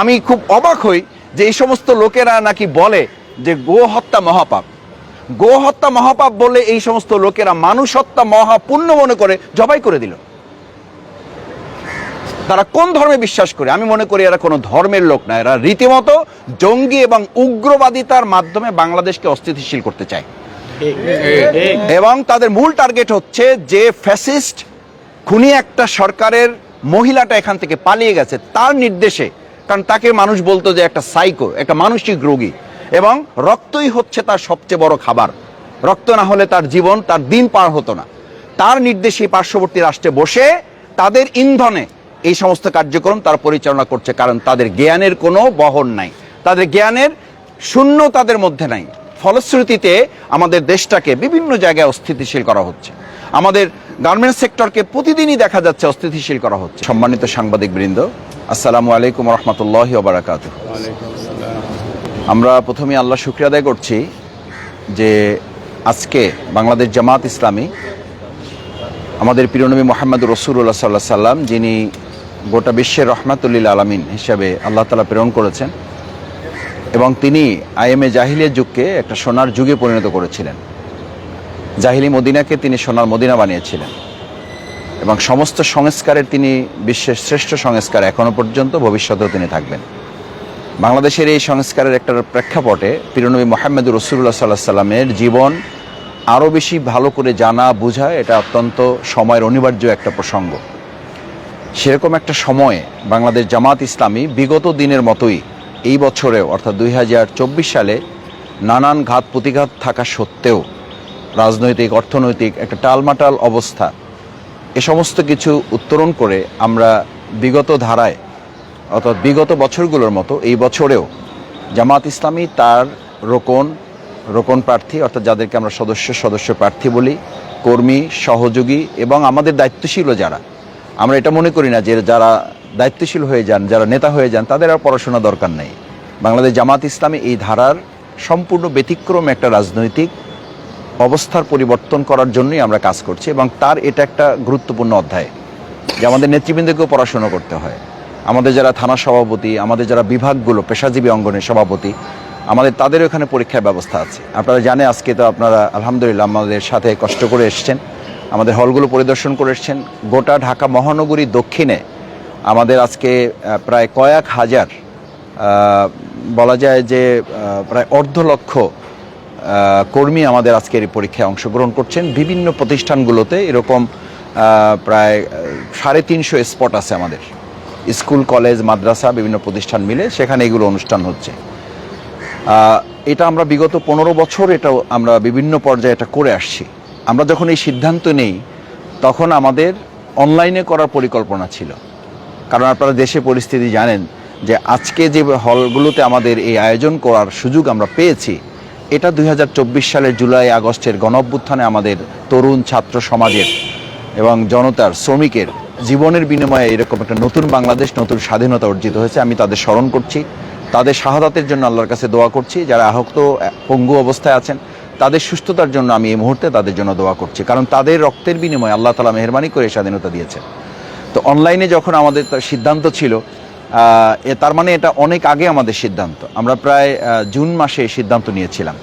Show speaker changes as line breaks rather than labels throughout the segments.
আমি খুব অবাক হই যে এই সমস্ত লোকেরা নাকি বলে যে গো হত্যা মহাপাপ। গো হত্যা মহাপাপ বলে এই সমস্ত লোকেরা মানুষ হত্যা মহাপুণ্য মনে করে জবাই করে দিল। তারা কোন ধর্মে বিশ্বাস করে? আমি মনে করি এরা কোনো ধর্মের লোক না। এরা রীতিমতো জঙ্গি এবং উগ্রবাদিতার মাধ্যমে বাংলাদেশকে অস্থিতিশীল করতে চায়। এবং তাদের মূল টার্গেট হচ্ছে যে ফ্যাসিস্ট, খুনি একটা সরকারের মহিলাটা এখান থেকে পালিয়ে গেছে। তার নির্দেশে কারণ তাকে মানুষ বলতো যে একটা সাইকো একটা মানসিক রোগী। এবং রক্তই হচ্ছে তার সবচেয়ে বড় খাবার। রক্ত না হলে তার জীবন, তার দিন পার হতো না। তার নির্দেশে পার্শ্ববর্তী রাষ্ট্রে বসে তাদের ইন্ধনে এই সমস্ত কার্যক্রম তারা পরিচালনা করছে, কারণ তাদের জ্ঞানের কোনো বহন নাই। তাদের জ্ঞানের শূন্য তাদের মধ্যে নাই। ফলশ্রুতিতে আমাদের দেশটাকে বিভিন্ন জায়গায় অস্থিতিশীল করা হচ্ছে। আমাদের গার্মেন্টস সেক্টরকে প্রতিদিনই দেখা যাচ্ছে অস্থিতিশীল করা হচ্ছে। সম্মানিত সাংবাদিক বৃন্দ আসসালামু আলাইকুম রহমতুল্লাহ বারাকাত আমরা প্রথমে আল্লাহ শুক্রিয়া আদায় করছি যে আজকে বাংলাদেশ জামাত ইসলামী আমাদের প্রিয়নবী মোহাম্মদ রসুল্লাহ সাল্লাহ সাল্লাম যিনি গোটা বিশ্বের রহমাতুল্লিল আলমিন হিসাবে আল্লাহ তালা প্রেরণ করেছেন এবং তিনি আইএমএ জাহিলিয়া যুগকে একটা সোনার যুগে পরিণত করেছিলেন। জাহিলি মদিনাকে তিনি সোনার মদিনা বানিয়েছিলেন। এবং সমস্ত সংস্কারের তিনি বিশ্বের শ্রেষ্ঠ সংস্কার এখনও পর্যন্ত ভবিষ্যতেও তিনি থাকবেন। বাংলাদেশের এই সংস্কারের একটা প্রেক্ষাপটে প্রিয়নবী মোহাম্মদ রসুল্লাহ সাল্লাহ সাল্লামের জীবন আরও বেশি ভালো করে জানা, বোঝা, এটা অত্যন্ত সময়ের অনিবার্য একটা প্রসঙ্গ। সেরকম একটা সময়ে বাংলাদেশ জামাত ইসলামী বিগত দিনের মতোই এই বছরেও, অর্থাৎ দুই হাজার চব্বিশ সালে নানান ঘাত প্রতিঘাত থাকা সত্ত্বেও রাজনৈতিক, অর্থনৈতিক একটা টালমাটাল অবস্থা এ সমস্ত কিছু উত্তরণ করে আমরা বিগত ধারায়, অর্থাৎ বিগত বছরগুলোর মতো এই বছরেও জামাত ইসলামী তার রোকন রোকন প্রার্থী, অর্থাৎ যাদেরকে আমরা সদস্য সদস্য প্রার্থী বলি, কর্মী, সহযোগী এবং আমাদের দায়িত্বশীলও যারা, আমরা এটা মনে করি না যে যারা দায়িত্বশীল হয়ে যান, যারা নেতা হয়ে যান, তাদের আর পড়াশোনা দরকার নেই। বাংলাদেশ জামাত ইসলামী এই ধারার সম্পূর্ণ ব্যতিক্রম একটা রাজনৈতিক অবস্থার পরিবর্তন করার জন্যই আমরা কাজ করছি এবং তার এটা একটা গুরুত্বপূর্ণ অধ্যায় যে আমাদের নেতৃবৃন্দকেও পড়াশোনা করতে হয়। আমাদের যারা থানা সভাপতি, আমাদের যারা বিভাগগুলো, পেশাজীবী অঙ্গনের সভাপতি, আমাদের তাদের ওখানে পরীক্ষার ব্যবস্থা আছে। আপনারা জানে আজকে তো আপনারা আলহামদুলিল্লাহ আমাদের সাথে কষ্ট করে এসছেন। আমাদের হলগুলো পরিদর্শন করে এসছেন। গোটা ঢাকা মহানগরী দক্ষিণে আমাদের আজকে প্রায় কয়েক হাজার বলা যায় যে প্রায় অর্ধ লক্ষ কর্মী আমাদের আজকের এই পরীক্ষায় অংশগ্রহণ করছেন। বিভিন্ন প্রতিষ্ঠানগুলোতে এরকম প্রায় সাড়ে তিনশো স্পট আছে আমাদের। স্কুল, কলেজ, মাদ্রাসা, বিভিন্ন প্রতিষ্ঠান মিলে সেখানে এগুলো অনুষ্ঠান হচ্ছে। এটা আমরা বিগত পনেরো বছর এটা আমরা বিভিন্ন পর্যায়ে এটা করে আসছি। আমরা যখন এই সিদ্ধান্ত নেই, তখন আমাদের অনলাইনে করার পরিকল্পনা ছিল। কারণ আপনারা দেশে পরিস্থিতি জানেন যে আজকে যে হলগুলোতে আমাদের এই আয়োজন করার সুযোগ আমরা পেয়েছি এটা দুই হাজার চব্বিশ সালের জুলাই আগস্টের গণঅভ্যুত্থানে আমাদের তরুণ ছাত্র সমাজের এবং জনতার, শ্রমিকের জীবনের বিনিময়ে এরকম একটা নতুন বাংলাদেশ, নতুন স্বাধীনতা অর্জিত হয়েছে। আমি তাদের স্মরণ করছি। তাদের শাহাদাতের জন্য আল্লাহর কাছে দোয়া করছি। যারা আহত, পঙ্গু অবস্থায় আছেন, তাদের সুস্থতার জন্য আমি এই মুহূর্তে তাদের জন্য দোয়া করছি। কারণ তাদের রক্তের বিনিময়ে আল্লাহ তালা মেহরবানি করে স্বাধীনতা দিয়েছেন। তো অনলাইনে যখন আমাদের সিদ্ধান্ত ছিল তার মানে এটা অনেক আগে আমাদের সিদ্ধান্ত। আমরা প্রায় জুন মাসে এই সিদ্ধান্ত নিয়েছিলাম।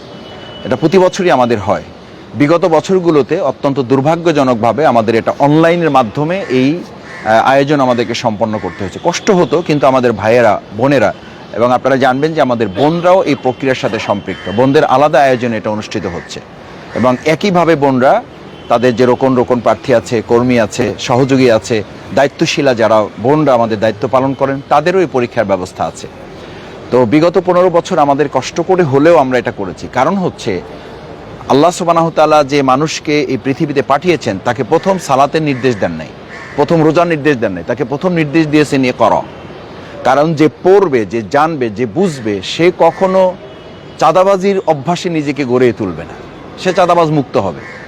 এটা প্রতি বছরই আমাদের হয়। বিগত বছরগুলোতে অত্যন্ত দুর্ভাগ্যজনকভাবে আমাদের এটা অনলাইনের মাধ্যমে এই আয়োজন আমাদেরকে সম্পন্ন করতে হয়েছে। কষ্ট হতো, কিন্তু আমাদের ভাইয়েরা, বোনেরা এবং আপনারা জানবেন যে আমাদের বোনরাও এই প্রক্রিয়ার সাথে সম্পৃক্ত। বোনদের আলাদা আয়োজনে এটা অনুষ্ঠিত হচ্ছে। এবং একইভাবে বোনরা তাদের যে রোকন রোকন প্রার্থী আছে, কর্মী আছে, সহযোগী আছে দায়িত্বশীলা যারা, বোনরা আমাদের দায়িত্ব পালন করেন, তাদেরও এই পরীক্ষার ব্যবস্থা আছে। তো বিগত পনেরো বছর আমাদের কষ্ট করে হলেও আমরা এটা করেছি। কারণ হচ্ছে, আল্লাহ সুবানাহতালা যে মানুষকে এই পৃথিবীতে পাঠিয়েছেন, তাকে প্রথম সালাতের নির্দেশ দেন নাই, প্রথম রোজার নির্দেশ দেন নাই, তাকে প্রথম নির্দেশ দিয়েছেন এ কর। কারণ যে পড়বে, যে জানবে, যে বুঝবে, সে কখনো চাঁদাবাজির অভ্যাসে নিজেকে গড়ে তুলবে না। সে চাঁদাবাজ মুক্ত হবে।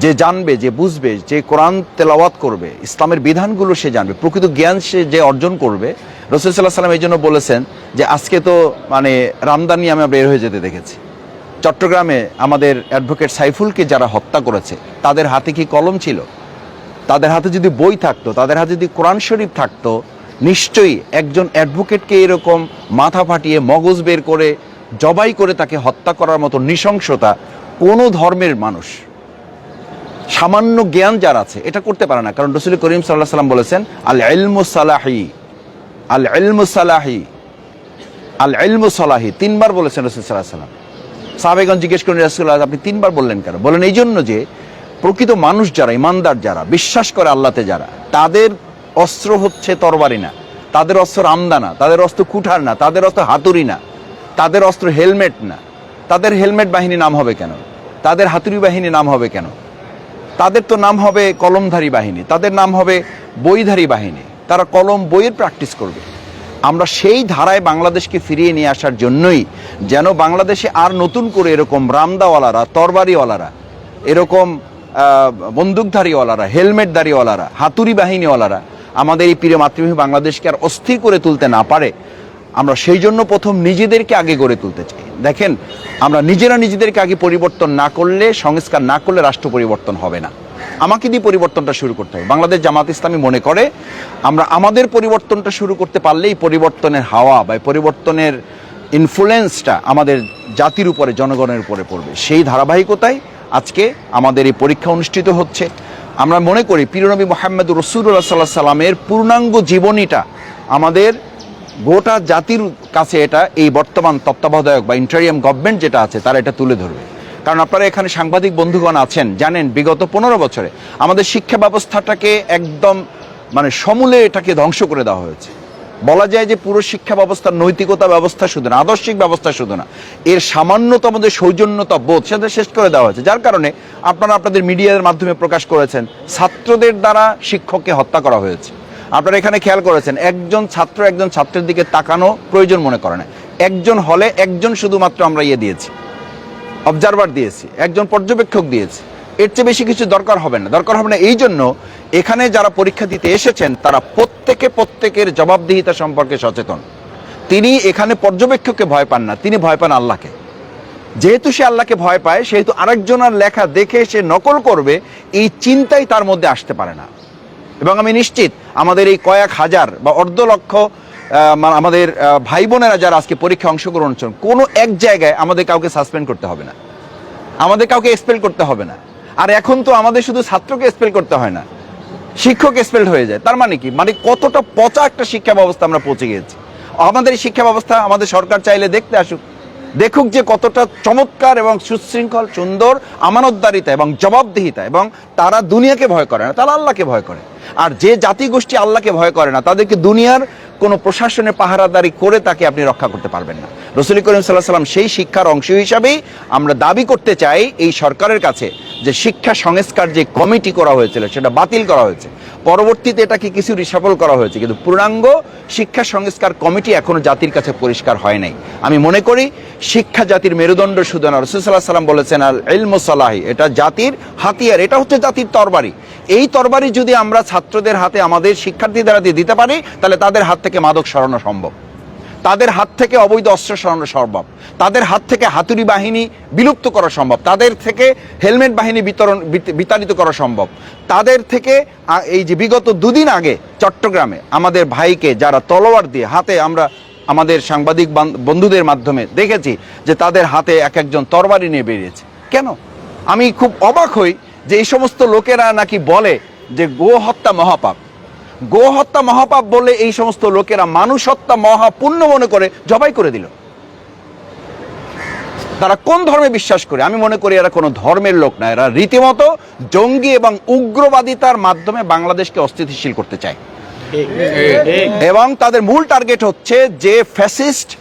যে জানবে, যে বুঝবে, যে কোরআন তেলাওয়াত করবে, ইসলামের বিধানগুলো সে জানবে, প্রকৃত জ্ঞান সে যে অর্জন করবে, রসুল সাল্লাহ সাল্লাম এই জন্য বলেছেন যে আজকে তো মানে রামদানি আমরা বের হয়ে যেতে দেখেছি। চট্টগ্রামে আমাদের অ্যাডভোকেট সাইফুলকে যারা হত্যা করেছে, তাদের হাতে কি কলম ছিল? তাদের হাতে যদি বই থাকতো, তাদের হাতে যদি কোরআন শরীফ থাকতো, নিশ্চয়ই একজন অ্যাডভোকেটকে এরকম মাথা ফাটিয়ে মগজ বের করে, জবাই করে তাকে হত্যা করার মতো নৃশংসতা কোনো ধর্মের মানুষ সামান্য জ্ঞান যার আছে, এটা করতে পারে না। কারণ রসুল করিম সাল্লাহ সাল্লাম বলেছেন আল এলমু সালাহি। আল এলমু সালাহি। আল এলমু সালাহি। তিনবার বলেছেন রসুল সাল্লাহ সাল্লাম সাহাবেগঞ্জ জিজ্ঞেস করেন রাসুল্লাহ আপনি তিনবার বললেন কেন? বলেন, এই জন্য যে প্রকৃত মানুষ যারা, ইমানদার যারা, বিশ্বাস করে আল্লাহতে যারা, তাদের অস্ত্র হচ্ছে তরবারি না, তাদের অস্ত্র আমদানা, তাদের অস্ত্র কুঠার না, তাদের অস্ত্র হাতুড়ি না, তাদের অস্ত্র হেলমেট না, তাদের হেলমেট বাহিনী নাম হবে কেন? তাদের হাতুড়ি বাহিনী নাম হবে কেন? তাদের তো নাম হবে কলমধারী বাহিনী, তাদের নাম হবে বইধারী বাহিনী, তারা কলম বইয়ের প্র্যাকটিস করবে। আমরা সেই ধারায় বাংলাদেশকে ফিরিয়ে নিয়ে আসার জন্যই যেন বাংলাদেশে আর নতুন করে এরকম রামদাওয়ালারা, তরবারিওয়ালারা, এরকম বন্দুকধারীওয়ালারা, হেলমেটধারীওয়ালারা, হাতুড়ি বাহিনীওয়ালারা আমাদের এই প্রিয় মাতৃভূমি বাংলাদেশকে আর অস্থির করে তুলতে না পারে আমরা সেই জন্য প্রথম নিজেদেরকে আগে গড়ে তুলতে চাই। দেখেন, আমরা নিজেরা নিজেদেরকে আগে পরিবর্তন না করলে, সংস্কার না করলে রাষ্ট্র পরিবর্তন হবে না। আমাকে দিয়ে পরিবর্তনটা শুরু করতে হবে। বাংলাদেশ জামাত ইসলামী মনে করে, আমরা আমাদের পরিবর্তনটা শুরু করতে পারলেই পরিবর্তনের হাওয়া বা পরিবর্তনের ইনফ্লুয়েন্সটা আমাদের জাতির উপরে, জনগণের উপরে পড়বে। সেই ধারাবাহিকতায় আজকে আমাদের এই পরীক্ষা অনুষ্ঠিত হচ্ছে। আমরা মনে করি, পিরনবী মোহাম্মদ রসুল্লাহ সাল্লাহ সাল্লামের পূর্ণাঙ্গ জীবনীটা আমাদের গোটা জাতির কাছে এটা এই বর্তমান তত্ত্বাবধায়ক বা ইন্টারিয়াম গভর্নমেন্ট যেটা আছে, তারা এটা তুলে ধরবে। কারণ আপনারা এখানে সাংবাদিক বন্ধুগণ আছেন, জানেন বিগত পনেরো বছরে আমাদের শিক্ষা ব্যবস্থাটাকে একদম মানে সমূলে এটাকে ধ্বংস করে দেওয়া হয়েছে। বলা যায় যে পুরো শিক্ষা ব্যবস্থার নৈতিকতা ব্যবস্থা শুধু না, আদর্শিক ব্যবস্থা শুধু না, এর সামান্যতম যে সৌজন্যতা বোধ, সেটা শেষ করে দেওয়া হয়েছে। যার কারণে আপনারা আপনাদের মিডিয়ার মাধ্যমে প্রকাশ করেছেন, ছাত্রদের দ্বারা শিক্ষককে হত্যা করা হয়েছে। আপনারা এখানে খেয়াল করেছেন, একজন ছাত্র একজন ছাত্রের দিকে তাকানো প্রয়োজন মনে করে না। একজন হলে একজন শুধুমাত্র আমরা ইয়ে দিয়েছি অবজারভার দিয়েছি, একজন পর্যবেক্ষক দিয়েছি। এর চেয়ে বেশি কিছু দরকার হবে না। দরকার হবে না এই জন্য এখানে যারা পরীক্ষা দিতে এসেছেন, তারা প্রত্যেকে প্রত্যেকের জবাবদিহিতা সম্পর্কে সচেতন। তিনি এখানে পর্যবেক্ষককে ভয় পান না, তিনি ভয় পান আল্লাহকে। যেহেতু সে আল্লাহকে ভয় পায়, সেহেতু আরেকজনের লেখা দেখে সে নকল করবে, এই চিন্তাই তার মধ্যে আসতে পারে না। এবং আমি নিশ্চিত আমাদের এই কয়েক হাজার বা অর্ধ লক্ষ আমাদের ভাই বোনেরা যারা আজকে পরীক্ষা অংশগ্রহণ করছেন, কোনো এক জায়গায় আমাদের কাউকে সাসপেন্ড করতে হবে না। আমাদের কাউকে এক্সপেল করতে হবে না। আর এখন তো আমাদের শুধু ছাত্রকে এক্সপেল করতে হয় না শিক্ষক এক্সপেল্ড হয়ে যায়। তার মানে কি? মানে কতটা পচা একটা শিক্ষা ব্যবস্থা আমরা পৌঁছে গিয়েছি। আমাদের শিক্ষা ব্যবস্থা আমাদের সরকার চাইলে দেখতে আসুক। দেখুক যে কতটা চমৎকার এবং সুশৃঙ্খল, সুন্দর, আমানতদারিতা এবং জবাবদিহিতা এবং তারা দুনিয়াকে ভয় করে না, তারা আল্লাহকে ভয় করে। আর যে জাতিগোষ্ঠী আল্লাহকে ভয় করে না, তাদেরকে দুনিয়ার কোনো প্রশাসনে পাহারাদারি করে তাকে আপনি রক্ষা করতে পারবেন না। রসুল করিম সাল্লাহ সাল্লাম সেই শিক্ষার অংশ হিসাবেই আমরা দাবি করতে চাই এই সরকারের কাছে যে শিক্ষা সংস্কার যে কমিটি করা হয়েছিল, সেটা বাতিল করা হয়েছে। পরবর্তীতে এটাকে কিছু রিসাফল করা হয়েছে, কিন্তু পূর্ণাঙ্গ শিক্ষা সংস্কার কমিটি এখনও জাতির কাছে পরিষ্কার হয় নাই। আমি মনে করি শিক্ষা জাতির মেরুদণ্ড শুধু না রসুল্লাহ সাল্লাম বলেছেন, আল ইলমসালাহি এটা জাতির হাতিয়ার, এটা হচ্ছে জাতির তরবারি। এই তরবারি যদি আমরা ছাত্রদের হাতে আমাদের শিক্ষার্থীদের হাতে দিতে পারি, তাহলে তাদের হাত থেকে মাদক সরানো সম্ভব। তাদের হাত থেকে অবৈধ অস্ত্র সরানো সম্ভব। তাদের হাত থেকে হাতুড়ি বাহিনী বিলুপ্ত করা সম্ভব। তাদের থেকে হেলমেট বাহিনী বিতরণ বিতাড়িত করা সম্ভব। তাদের থেকে এই যে বিগত দুদিন আগে চট্টগ্রামে আমাদের ভাইকে যারা তলোয়ার দিয়ে হাতে আমরা আমাদের সাংবাদিক বান- বন্ধুদের মাধ্যমে দেখেছি যে তাদের হাতে এক একজন তরবারি নিয়ে বেরিয়েছে। কেন? আমি খুব অবাক হই যে এই সমস্ত লোকেরা নাকি বলে যে গো হত্যা মহাপাপ। গো হত্যা মহাপাপ বলে এই সমস্ত লোকেরা মানুষ হত্যা মহাপুণ্য মনে করে জবাই করে দিল। তারা কোন ধর্মে বিশ্বাস করে? আমি মনে করি এরা কোনো ধর্মের লোক না। এরা রীতিমতো জঙ্গি এবং উগ্রবাদিতার মাধ্যমে বাংলাদেশকে অস্থিতিশীল করতে চায়। এবং তাদের মূল টার্গেট হচ্ছে যে ফ্যাসিস্ট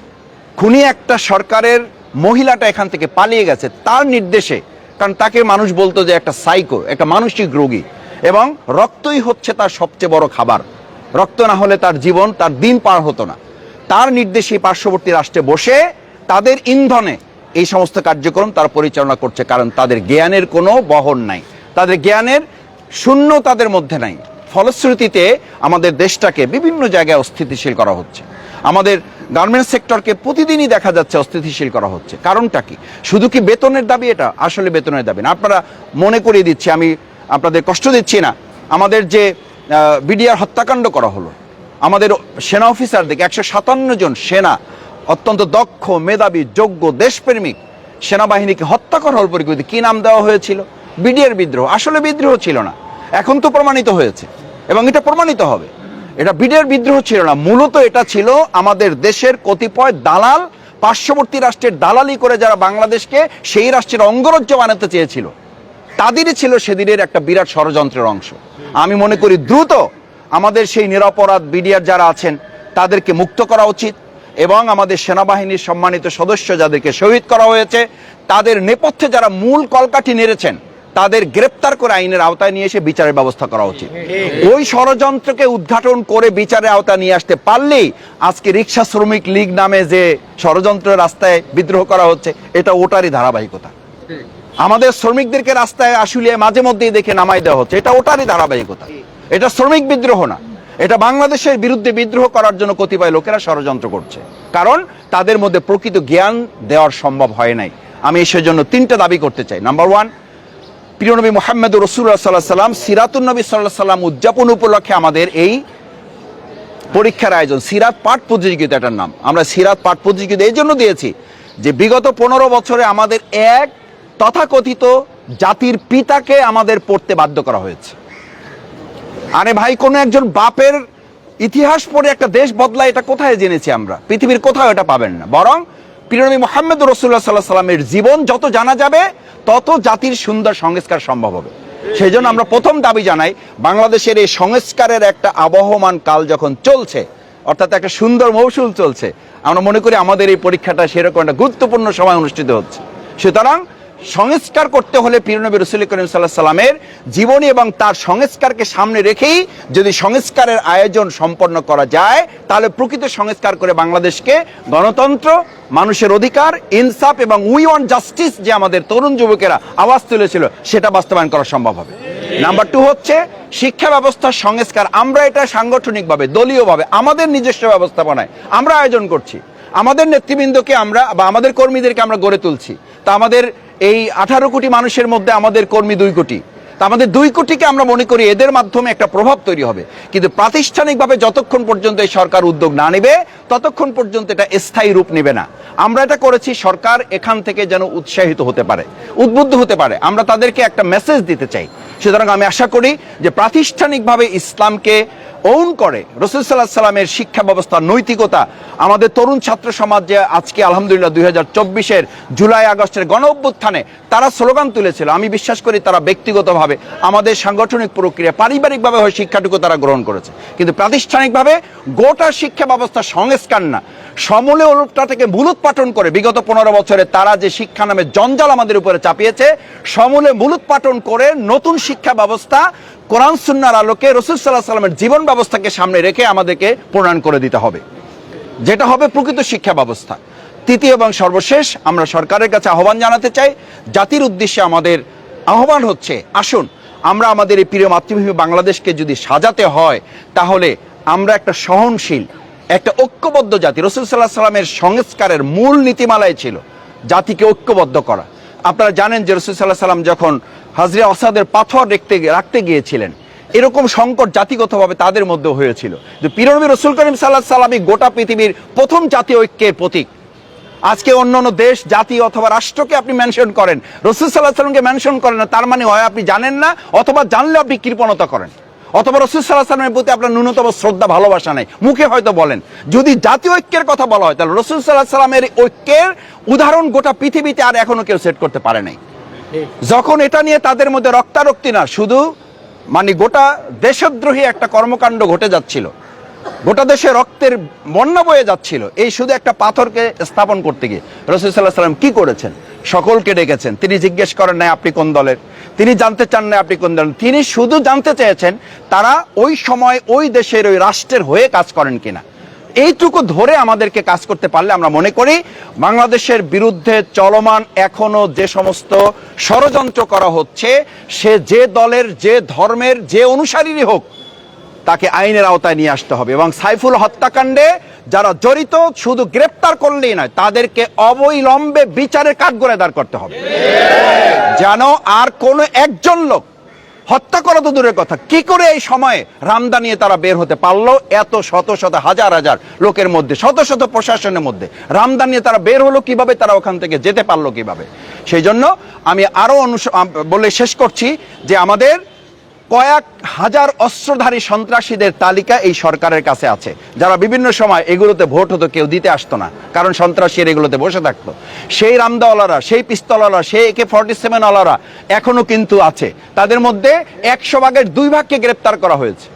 খুনি একটা সরকারের মহিলাটা এখান থেকে পালিয়ে গেছে, তার নির্দেশে। কারণ তাকে মানুষ বলতো যে একটা সাইকো একটা মানসিক রোগী। এবং রক্তই হচ্ছে তার সবচেয়ে বড় খাবার। রক্ত না হলে তার জীবন, তার দিন পার হতো না। তার নির্দেশে পার্শ্ববর্তী রাষ্ট্রে বসে তাদের ইন্ধনে এই সমস্ত কার্যক্রম তারা পরিচালনা করছে, কারণ তাদের জ্ঞানের কোনো বহন নাই। তাদের জ্ঞানের শূন্য তাদের মধ্যে নাই। ফলশ্রুতিতে আমাদের দেশটাকে বিভিন্ন জায়গায় অস্থিতিশীল করা হচ্ছে। আমাদের গার্মেন্টস সেক্টরকে প্রতিদিনই দেখা যাচ্ছে অস্থিতিশীল করা হচ্ছে। কারণটা কি? শুধু কি বেতনের দাবি এটা? আসলে বেতনের দাবি না। আপনারা মনে করিয়ে দিচ্ছি, আমি আপনাদের কষ্ট দিচ্ছি না। আমাদের যে বিডিআর হত্যাকাণ্ড করা হলো, আমাদের সেনা অফিসারদেরকে একশো সাতান্ন জন সেনা, অত্যন্ত দক্ষ, মেধাবী, যোগ্য, দেশপ্রেমিক সেনাবাহিনীকে হত্যা করা হল পরিকল্পিত। কী নাম দেওয়া হয়েছিল? বিডিআর বিদ্রোহ। আসলে বিদ্রোহ ছিল না। এখন তো প্রমাণিত হয়েছে। এবং এটা প্রমাণিত হবে। এটা বিডিআর বিদ্রোহ ছিল না। মূলত এটা ছিল আমাদের দেশের কতিপয় দালাল, পার্শ্ববর্তী রাষ্ট্রের দালালি করে যারা বাংলাদেশকে সেই রাষ্ট্রের অঙ্গরাজ্য বানাতে চেয়েছিল। তাদেরই ছিল সেদিনের একটা বিরাট ষড়যন্ত্রের অংশ। আমি মনে করি দ্রুত আমাদের সেই নিরাপরাধ বিডিআর যারা আছেন, তাদেরকে মুক্ত করা উচিত এবং আমাদের সেনাবাহিনীর সম্মানিত সদস্য যাদেরকে শহীদ করা হয়েছে, তাদের নেপথ্যে যারা মূল কলকাঠি নেড়েছেন, তাদের গ্রেপ্তার করে আইনের আওতায় নিয়ে এসে বিচারের ব্যবস্থা করা উচিত। ওই ষড়যন্ত্রকে উদ্ঘাটন করে বিচারের আওতায় নিয়ে আসতে পারলেই আজকে রিক্সা শ্রমিক লীগ নামে যে ষড়যন্ত্রের রাস্তায় বিদ্রোহ করা হচ্ছে, এটা ওটারই ধারাবাহিকতা। আমাদের শ্রমিকদেরকে রাস্তায় আসলে মাঝে মধ্যেই দেখে নামাই দেওয়া হচ্ছে। এটা ওটারই ধারাবাহিকতা। এটা শ্রমিক বিদ্রোহ না। এটা বাংলাদেশের বিরুদ্ধে বিদ্রোহ করার জন্য কতিপয় লোকেরা ষড়যন্ত্র করছে। কারণ তাদের মধ্যে প্রকৃত জ্ঞান দেওয়ার সম্ভব হয় নাই। আমি সেজন্য তিনটা দাবি করতে চাই। নাম্বার ওয়ান প্রিয়নবী মোহাম্মদ রসুল্লাহ সাল্লাহ সাল্লাম সিরাতুল নবী সাল্লাহ সাল্লাম উদযাপন উপলক্ষে আমাদের এই পরীক্ষার আয়োজন। সিরাত পাঠ প্রতিযোগিতা এটার নাম। আমরা সিরাত পাঠ প্রতিযোগিতা এই জন্য দিয়েছি যে বিগত পনেরো বছরে আমাদের এক তথাকথিত জাতির পিতাকে আমাদের পড়তে বাধ্য করা হয়েছে। আরে ভাই, কোনো একজন বাপের ইতিহাস পড়ে একটা দেশ বদলায়, এটা কোথায় জেনেছি আমরা? পৃথিবীর কোথাও এটা পাবেন না। বরং প্রিয়নবী মোহাম্মদ রসুল্লাহ সাল্লাহ সাল্লামের জীবন যত জানা যাবে, তত জাতির সুন্দর সংস্কার সম্ভব হবে। সেই জন্য আমরা প্রথম দাবি জানাই, বাংলাদেশের এই সংস্কারের একটা আবহমান কাল যখন চলছে, অর্থাৎ একটা সুন্দর মৌসুল চলছে, আমরা মনে করি আমাদের এই পরীক্ষাটা সেরকম একটা গুরুত্বপূর্ণ সময় অনুষ্ঠিত হচ্ছে। সুতরাং সংস্কার করতে হলে পীরনবী রসুল করিম সাল্লাহ সাল্লামের জীবনী এবং তার সংস্কারকে সামনে রেখেই যদি সংস্কারের আয়োজন সম্পন্ন করা যায়, তাহলে প্রকৃত সংস্কার করে বাংলাদেশকে গণতন্ত্র, মানুষের অধিকার, ইনসাফ এবং উই ওয়ান জাস্টিস যে আমাদের তরুণ যুবকেরা আওয়াজ তুলেছিল, সেটা বাস্তবায়ন করা সম্ভব হবে। নাম্বার টু হচ্ছে, শিক্ষা ব্যবস্থার সংস্কার, আমরা এটা সাংগঠনিকভাবে, দলীয়ভাবে, আমাদের নিজস্ব ব্যবস্থাপনায় আমরা আয়োজন করছি। আমাদের নেতৃবৃন্দকে আমরা বা আমাদের কর্মীদেরকে আমরা গড়ে তুলছি। তা আমাদের এই আঠারো কোটি মানুষের মধ্যে আমাদের কর্মী দুই কোটি। তা আমাদের দুই কোটিকে আমরা মনে করি এদের মাধ্যমে একটা প্রভাব তৈরি হবে। কিন্তু প্রাতিষ্ঠানিকভাবে যতক্ষণ পর্যন্ত এই সরকার উদ্যোগ না নেবে, ততক্ষণ পর্যন্ত এটা স্থায়ী রূপ নেবে না। আমরা এটা করেছি, সরকার এখান থেকে যেন উৎসাহিত হতে পারে, উদ্বুদ্ধ হতে পারে। আমরা তাদেরকে একটা মেসেজ দিতে চাই। সুতরাং আমি আশা করি যে প্রাতিষ্ঠানিকভাবে ইসলামকে ওন করে রসুল সাল্লাহ সাল্লামের শিক্ষা ব্যবস্থা, নৈতিকতা আমাদের তরুণ ছাত্র সমাজ যে আজকে আলহামদুলিল্লাহ দুই হাজার চব্বিশের জুলাই আগস্টের গণ অভ্যুত্থানে তারা স্লোগান তুলেছিল, আমি বিশ্বাস করি তারা ব্যক্তিগতভাবে আমাদের সাংগঠনিক প্রক্রিয়া পারিবারিকভাবে হয় শিক্ষাটুকু তারা গ্রহণ করেছে। কিন্তু প্রাতিষ্ঠানিকভাবে গোটা শিক্ষা ব্যবস্থা সংস্কার না, সমলে ওলটটাকে মূলোৎপাটন করে বিগত পনেরো বছরে তারা যে শিক্ষা নামে জঞ্জাল আমাদের উপরে চাপিয়েছে, সমূলে মূলোৎপাটন করে নতুন শিক্ষা ব্যবস্থা, কোরআন, সুন্নার আলোকে রসুল সাল্লাহ সাল্লামের জীবন ব্যবস্থাকে সামনে রেখে আমাদেরকে প্রণয়ন করে দিতে হবে। যেটা হবে প্রকৃত শিক্ষা ব্যবস্থা। তৃতীয় এবং সর্বশেষ, আমরা সরকারের কাছে আহ্বান জানাতে চাই, জাতির উদ্দেশ্যে আমাদের আহ্বান হচ্ছে, আসুন, আমরা আমাদের এই প্রিয় মাতৃভূমি বাংলাদেশকে যদি সাজাতে হয়, তাহলে আমরা একটা সহনশীল, একটা ঐক্যবদ্ধ জাতি। রসুল সাল্লাহ সাল্লামের সংস্কারের মূল নীতিমালায় ছিল জাতিকে ঐক্যবদ্ধ করা। আপনারা জানেন যে রসুল সাল্লাহ সাল্লাম যখন হাজরে অসাদের পাথর রাখতে রাখতে গিয়েছিলেন, এরকম সংকট জাতিগতভাবে তাদের মধ্যে হয়েছিল যে পিরনবী রসুল করিম সাল্লাহ সাল্লামই গোটা পৃথিবীর প্রথম জাতীয় ঐক্যের প্রতীক। আজকে অন্য অন্য দেশ, জাতি অথবা রাষ্ট্রকে আপনি মেনশন করেন, রসুল সাল্লাহ সাল্লামকে মেনশন করেন না, তার মানে হয় আপনি জানেন না, অথবা জানলে আপনি কৃপণতা করেন। অথবা রসুল সাল্লাহ সাল্লামের প্রতি আপনার ন্যূনতম শ্রদ্ধা, ভালোবাসা নেই। মুখে হয়তো বলেন, যদি জাতীয় ঐক্যের কথা বলা হয়, তাহলে রসুল সাল্লাহ সাল্লামের ঐক্যের উদাহরণ গোটা পৃথিবীতে আর এখনও কেউ সেট করতে পারে নাই। যখন এটা নিয়ে তাদের মধ্যে রক্তারক্তি না, শুধু মানে গোটা দেশদ্রোহী একটা কর্মকাণ্ড ঘটে যাচ্ছিল, গোটা দেশে রক্তের বন্যা বয়ে যাচ্ছিল, এই শুধু একটা পাথরকে স্থাপন করতে গিয়ে রসুল সাল্লাহ সাল্লাম কি করেছেন? সকলকে ডেকেছেন। তিনি জিজ্ঞেস করেন, নাই, আপনি কোন দলের? তিনি জানতে চান না আপনি কোন ধরনের। তিনি শুধু জানতে চেয়েছেন তারা ওই সময় ওই দেশের ওই রাষ্ট্রের হয়ে কাজ করেন কিনা। এইটুকু ধরে আমাদেরকে কাজ করতে পারলে আমরা মনে করি বাংলাদেশের বিরুদ্ধে চলমান এখনও যে সমস্ত ষড়যন্ত্র করা হচ্ছে, সে যে দলের, যে ধর্মের, যে অনুসারীরই হোক তাকে আইনের আওতায় নিয়ে আসতে হবে। এবং সাইফুল হত্যাকাণ্ডে যারা জড়িত, শুধু গ্রেপ্তার করলেই নয়, তাদেরকে অবৈলম্বে বিচারের কাঠগড়ায় দাঁড় করতে হবে। যেন আর কোনো একজন লোক হত্যা করা তো দূরের কথা, কি করে এই সময়ে রামদা নিয়ে তারা বের হতে পারল? এত শত শত হাজার হাজার লোকের মধ্যে, শত শত প্রশাসনের মধ্যে রামদা নিয়ে তারা বের হলো, কীভাবে তারা ওখান থেকে যেতে পারল কীভাবে? সেই জন্য আমি আরও বলে শেষ করছি যে আমাদের কয়েক হাজার অস্ত্রধারী সন্ত্রাসীদের তালিকা এই সরকারের কাছে আছে। যারা বিভিন্ন সময় এগুলোতে ভোট হতো, কেউ দিতে আসতো না, কারণ সন্ত্রাসীর এগুলোতে বসে থাকতো। সেই রামদাওয়ালারা, সেই পিস্তলওয়ালা, সেই একে ফর্টি সেভেন ওয়ালারা এখনও কিন্তু আছে। তাদের মধ্যে একশো ভাগের দুই ভাগকে গ্রেপ্তার করা হয়েছে।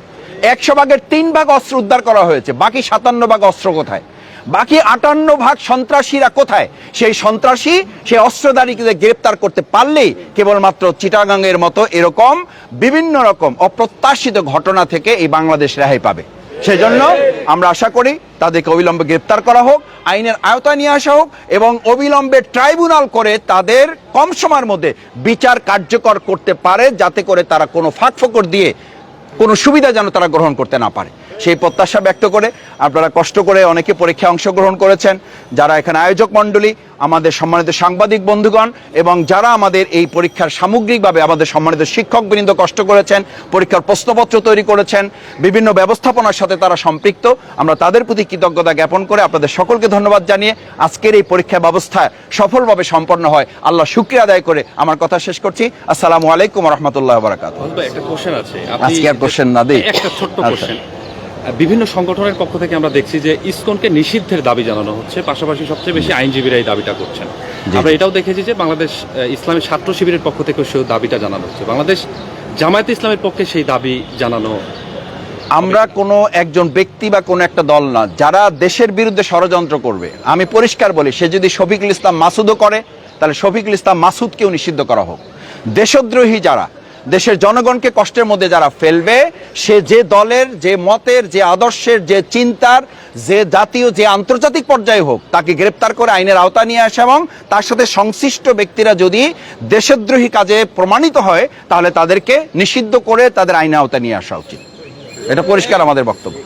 একশো ভাগের তিন ভাগ অস্ত্র উদ্ধার করা হয়েছে। বাকি সাতান্ন ভাগ অস্ত্র কোথায়? বাকি আটান্ন ভাগ সন্ত্রাসীরা কোথায়? সেই সন্ত্রাসী, সেই অস্ত্রধারীকে গ্রেপ্তার করতে পারলেই কেবলমাত্র চিটাগাংয়ের মতো এরকম বিভিন্ন রকম অপ্রত্যাশিত ঘটনা থেকে এই বাংলাদেশ রেহাই পাবে। সেজন্য আমরা আশা করি তাদেরকে অবিলম্বে গ্রেপ্তার করা হোক, আইনের আওতায় নিয়ে আসা হোক এবং অবিলম্বে ট্রাইব্যুনাল করে তাদের কম সময়ের মধ্যে বিচার কার্যকর করতে পারে, যাতে করে তারা কোনো ফাঁকফোকর দিয়ে কোনো সুবিধা যেন তারা গ্রহণ করতে না পারে। সেই প্রত্যাশা ব্যক্ত করে আপনারা কষ্ট করে অনেকে পরীক্ষায় অংশগ্রহণ করেছেন। যারা এখানে আয়োজক মণ্ডলী আমাদের সম্মানিত সাংবাদিক বন্ধুগণ এবং যারা আমাদের এই পরীক্ষার সামগ্রিকভাবে আমাদের সম্মানিত শিক্ষকবৃন্দ কষ্ট করেছেন পরীক্ষার প্রশ্নপত্র তৈরি করেছেন বিভিন্ন ব্যবস্থাপনার সাথে তারা সম্পৃক্ত আমরা তাদের প্রতি কৃতজ্ঞতা জ্ঞাপন করে আপনাদের সকলকে ধন্যবাদ জানিয়ে আজকের এই পরীক্ষা ব্যবস্থা সফলভাবে সম্পন্ন হয়। আল্লাহ শুক্রিয়া আদায় করে আমার কথা শেষ করছি। আসসালামু আলাইকুম রহমতুল্লাহ বারাকাত
একটা কোশ্চেন আছে।
আজকে আর question না দিই?
একটা ছোট্ট
আচ্ছা।
কোশ্চেন বিভিন্ন সংগঠনের পক্ষ থেকে আমরা দেখছি যে ইসকনকে নিষিদ্ধের দাবি জানানো হচ্ছে পাশাপাশি সবচেয়ে বেশি আইনজীবীরা এই দাবিটা করছেন। আমরা এটাও দেখেছি যে বাংলাদেশ ইসলামী ছাত্র শিবিরের পক্ষ থেকে সেই দাবিটা জানানো হচ্ছে। বাংলাদেশ জামায়াত ইসলামের পক্ষে সেই দাবি জানানো
আমরা কোনো একজন ব্যক্তি বা কোনো একটা দল না যারা দেশের বিরুদ্ধে ষড়যন্ত্র করবে। আমি পরিষ্কার বলি সে যদি শফিকুল ইসলাম মাসুদও করে তাহলে শফিকুল ইসলাম মাসুদকেও নিষিদ্ধ করা হোক। দেশদ্রোহী যারা দেশের জনগণকে কষ্টের মধ্যে যারা ফেলবে, সে যে দলের, যে মতের, যে আদর্শের, যে চিন্তার, যে জাতীয়, যে আন্তর্জাতিক পর্যায়ে হোক, তাকে গ্রেপ্তার করে আইনের আওতা নিয়ে আসে এবং তার সাথে সংশ্লিষ্ট ব্যক্তিরা যদি দেশদ্রোহী কাজে প্রমাণিত হয়, তাহলে তাদেরকে নিষিদ্ধ করে তাদের আইনের আওতা নিয়ে আসা উচিত। এটা পরিষ্কার আমাদের বক্তব্য।